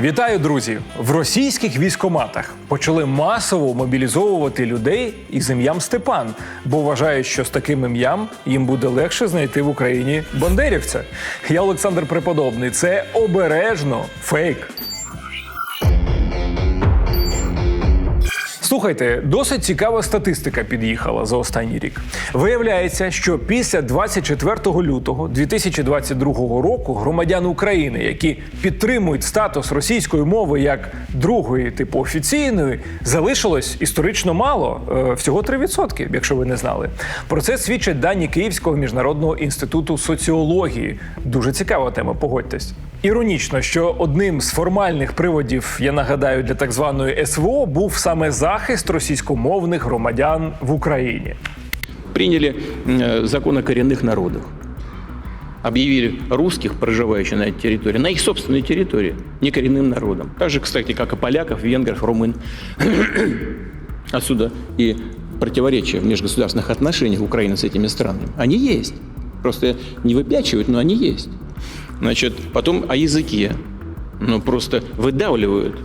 Вітаю, друзі! В російських військоматах почали масово мобілізовувати людей із ім'ям Степан, бо вважають, що з таким ім'ям їм буде легше знайти в Україні бандерівця. Я Олександр Преподобний. Це обережно фейк. Слухайте, досить цікава статистика під'їхала за останній рік. Виявляється, що після 24 лютого 2022 року громадян України, які підтримують статус російської мови як другої, типу офіційної, залишилось історично мало, е, всього 3%, якщо ви не знали. Про це свідчать дані Київського міжнародного інституту соціології. Дуже цікава тема, погодьтесь. Іронічно, що одним з формальних приводів, я нагадаю, для так званої СВО був саме захист російськомовних громадян в Україні. приняли э, закон о коренных народах. Объявили русских, проживающих на этой территории, на их собственной территории, не коренным народом. Так же, кстати, как и поляков, венгров, румын. Отсюда и противоречия в межгосударственных отношениях Украины с этими странами. Они есть. Просто не выпячивают, но они есть. Значит, потом о языке. Ну, просто выдавливают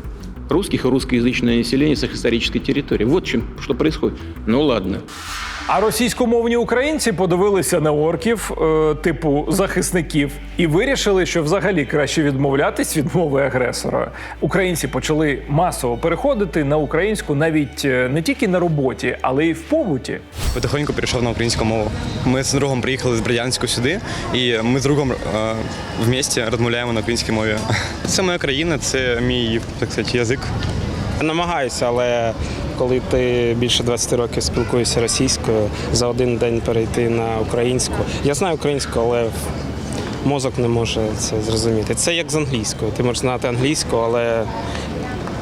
русских и русскоязычное население с их исторической территории. Вот чем, что происходит. Ну ладно. А російськомовні українці подивилися на орків, е, типу захисників, і вирішили, що взагалі краще відмовлятись від мови агресора. Українці почали масово переходити на українську навіть е, не тільки на роботі, але й в побуті. Потихоньку перейшов на українську мову. Ми з другом приїхали з Бердянську сюди, і ми з другом е, в місті розмовляємо на українській мові. Це моя країна, це мій так сказати, язик. Намагаюся, але коли ти більше 20 років спілкуєшся російською, за один день перейти на українську. Я знаю українську, але мозок не може це зрозуміти. Це як з англійською. Ти можеш знати англійську, але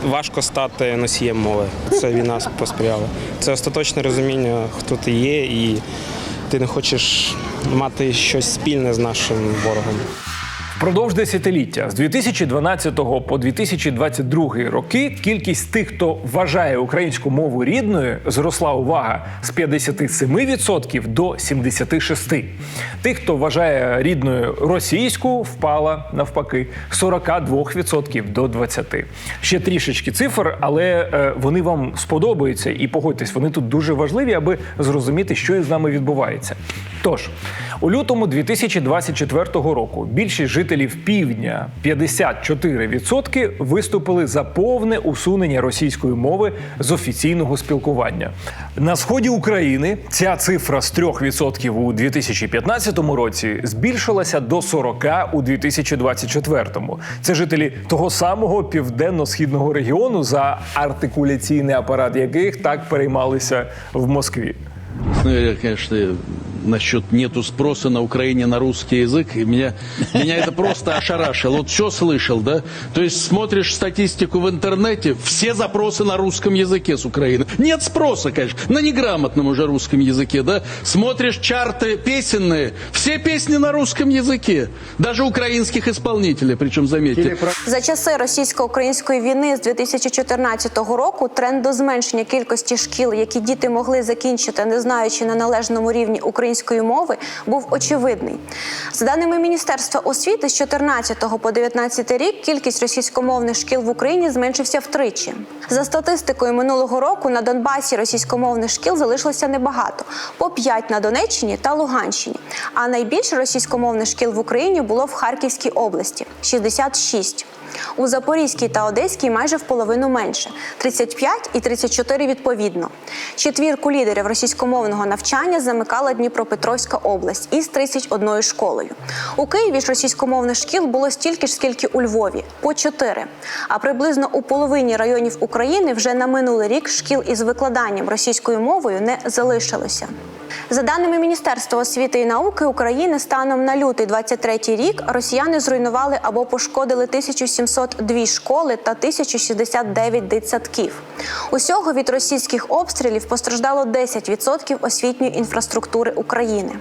важко стати носієм мови. Це війна посприяла. Це остаточне розуміння, хто ти є, і ти не хочеш мати щось спільне з нашим ворогом. Впродовж десятиліття з 2012 по 2022 роки кількість тих, хто вважає українську мову рідною, зросла увага з 57% до 76%. Тих, хто вважає рідною російську, впала навпаки з 42% до 20%. Ще трішечки цифр, але е, вони вам сподобаються і погодьтесь, вони тут дуже важливі, аби зрозуміти, що із нами відбувається. Тож у лютому 2024 року більшість жителів півдня 54% виступили за повне усунення російської мови з офіційного спілкування. На сході України ця цифра з 3% у 2015 році збільшилася до 40% у 2024. Це жителі того самого південно-східного регіону, за артикуляційний апарат яких так переймалися в Москві. Честно говоря, конечно, насчет нету спроса на Украине на русский язык, и меня, меня это просто ошарашило. Вот все слышал, да? То есть смотришь статистику в интернете, все запросы на русском языке с Украины. Нет спроса, конечно, на неграмотном уже русском языке, да? Смотришь чарты песенные, все песни на русском языке. Даже украинских исполнителей, причем, заметьте. За часи російсько-української війни з 2014 року тренд до зменшення кількості шкіл, які діти могли закінчити, не знаючи на належному рівні української мови, був очевидний. За даними Міністерства освіти, з 14 по 19 рік кількість російськомовних шкіл в Україні зменшився втричі. За статистикою минулого року на Донбасі російськомовних шкіл залишилося небагато по 5 на Донеччині та Луганщині. А найбільше російськомовних шкіл в Україні було в Харківській області 66. У Запорізькій та Одеській майже в половину менше 35 і 34 відповідно. Четвірку лідерів російськомовного навчання замикала Дніпропетровська область із 31 школою. У Києві ж російськомовних шкіл було стільки ж, скільки у Львові по 4. А приблизно у половині районів України вже на минулий рік шкіл із викладанням російською мовою не залишилося. За даними Міністерства освіти і науки України, станом на лютий 23 рік росіяни зруйнували або пошкодили 1702 школи та 1069 дитсадків. Усього від російських обстрілів постраждало 10% освітньої інфраструктури України.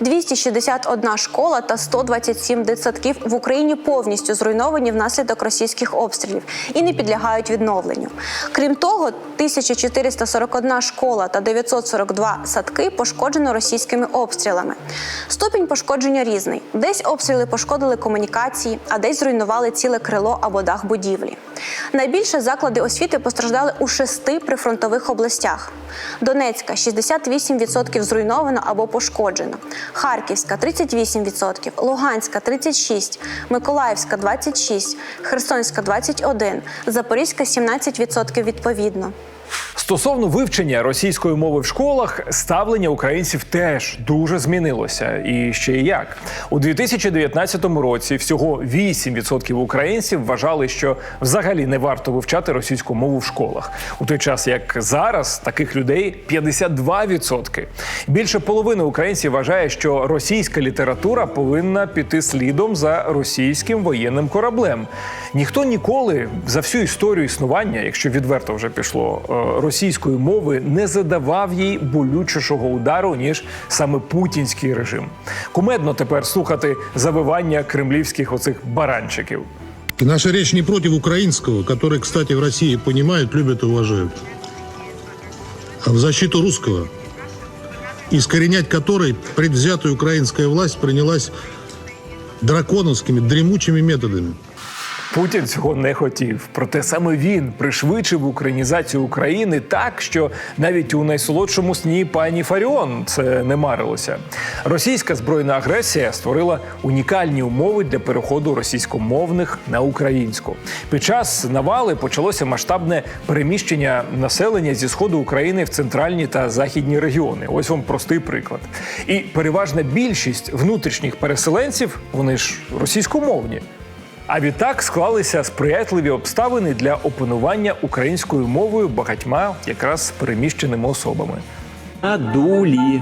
261 школа та 127 дитсадків в Україні повністю зруйновані внаслідок російських обстрілів і не підлягають відновленню. Крім того, 1441 школа та 942 садки пошкоджені пошкоджено російськими обстрілами. Ступінь пошкодження різний: десь обстріли пошкодили комунікації, а десь зруйнували ціле крило або дах будівлі. Найбільше заклади освіти постраждали у шести прифронтових областях: Донецька 68% зруйновано або пошкоджено, Харківська 38%, Луганська 36%, Миколаївська 26%, Херсонська 21%, Запорізька 17% відповідно. Стосовно вивчення російської мови в школах, ставлення українців теж дуже змінилося. І ще й як у 2019 році всього 8% українців вважали, що взагалі не варто вивчати російську мову в школах. У той час як зараз таких людей 52%. Більше половини українців вважає, що російська література повинна піти слідом за російським воєнним кораблем. Ніхто ніколи за всю історію існування, якщо відверто вже пішло е, російської мови, не задавав їй болючішого удару ніж саме путінський режим. Кумедно тепер слухати завивання кремлівських оцих баранчиків. Наша речь не против украинского, который, кстати, в России понимают, любят и уважают, а в защиту русского, искоренять который предвзятая украинская власть принялась драконовскими, дремучими методами. Путін цього не хотів. Проте саме він пришвидшив українізацію України так, що навіть у найсолодшому сні пані Фаріон це не марилося. Російська збройна агресія створила унікальні умови для переходу російськомовних на українську. Під час навали почалося масштабне переміщення населення зі сходу України в центральні та західні регіони. Ось вам простий приклад. І переважна більшість внутрішніх переселенців вони ж російськомовні. А відтак склалися сприятливі обставини для опанування українською мовою багатьма якраз переміщеними особами. Надули.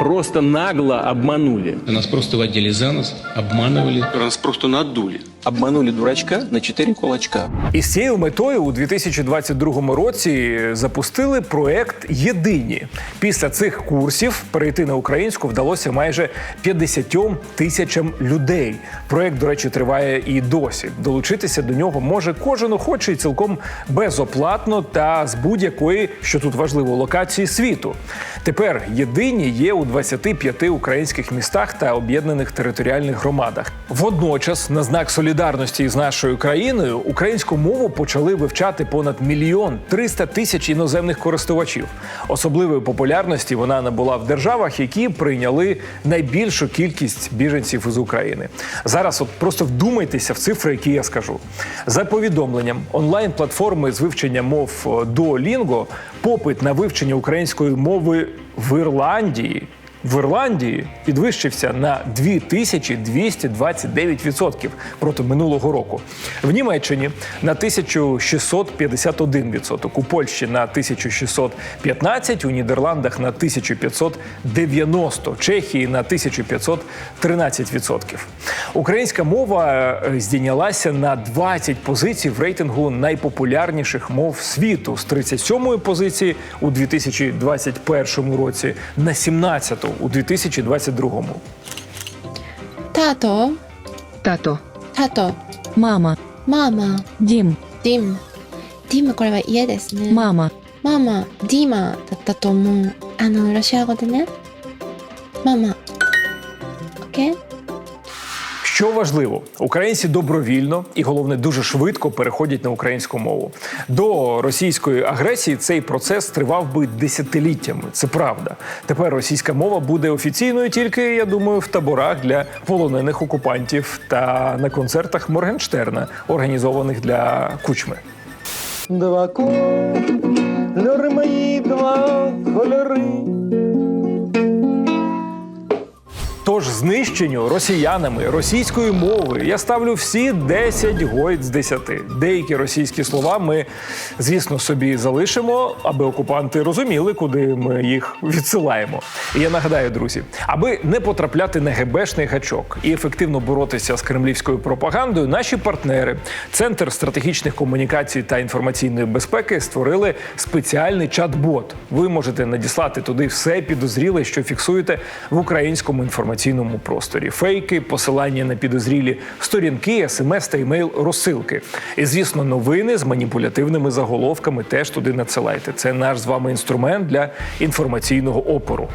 Просто нагло обманули. Нас просто водили за нас, обманували. Нас просто надули. Обманули дурачка на 4 кулачка. І з цією метою у 2022 році запустили проект Єдині. Після цих курсів перейти на українську вдалося майже 50 тисячам людей. Проект, до речі, триває і досі. Долучитися до нього може кожен охочий цілком безоплатно та з будь-якої, що тут важливо, локації світу. Тепер єдині є у 25 українських містах та об'єднаних територіальних громадах. Водночас, на знак солідарності з нашою країною, українську мову почали вивчати понад мільйон 300 тисяч іноземних користувачів. Особливої популярності вона набула в державах, які прийняли найбільшу кількість біженців із України. Зараз от просто вдумайтеся в цифри, які я скажу. За повідомленням онлайн-платформи з вивчення мов е, Duolingo, попит на вивчення української мови в Ірландії. В Ірландії підвищився на 2229% проти минулого року. В Німеччині на 1651%, у Польщі на 1615, у Нідерландах на 1590, в Чехії на 1513%. Українська мова е, здійнялася на 20 позицій в рейтингу найпопулярніших мов світу з 37-ї позиції у 2021 році на 17-ту у 2022. タト Тато, タト мама, ママ дім, ディムディムこれは家ですね мама, ママディマだったと思うあのロシア語でねママ OK? Що важливо, українці добровільно і головне дуже швидко переходять на українську мову. До російської агресії цей процес тривав би десятиліттями. Це правда. Тепер російська мова буде офіційною тільки, я думаю, в таборах для полонених окупантів та на концертах Моргенштерна, організованих для кучми. Два кольори мої, два кольори. Тож знищенню росіянами російської мови я ставлю всі 10 гойд з 10. Деякі російські слова ми, звісно, собі залишимо, аби окупанти розуміли, куди ми їх відсилаємо. І я нагадаю, друзі, аби не потрапляти на ГБшний гачок і ефективно боротися з кремлівською пропагандою, наші партнери, Центр стратегічних комунікацій та інформаційної безпеки, створили спеціальний чат-бот. Ви можете надіслати туди все підозріле, що фіксуєте в українському інформаційному просторі. Фейки, посилання на підозрілі сторінки, смс та емейл розсилки. І звісно, новини з маніпулятивними заголовками теж туди надсилайте. Це наш з вами інструмент для інформаційного опору.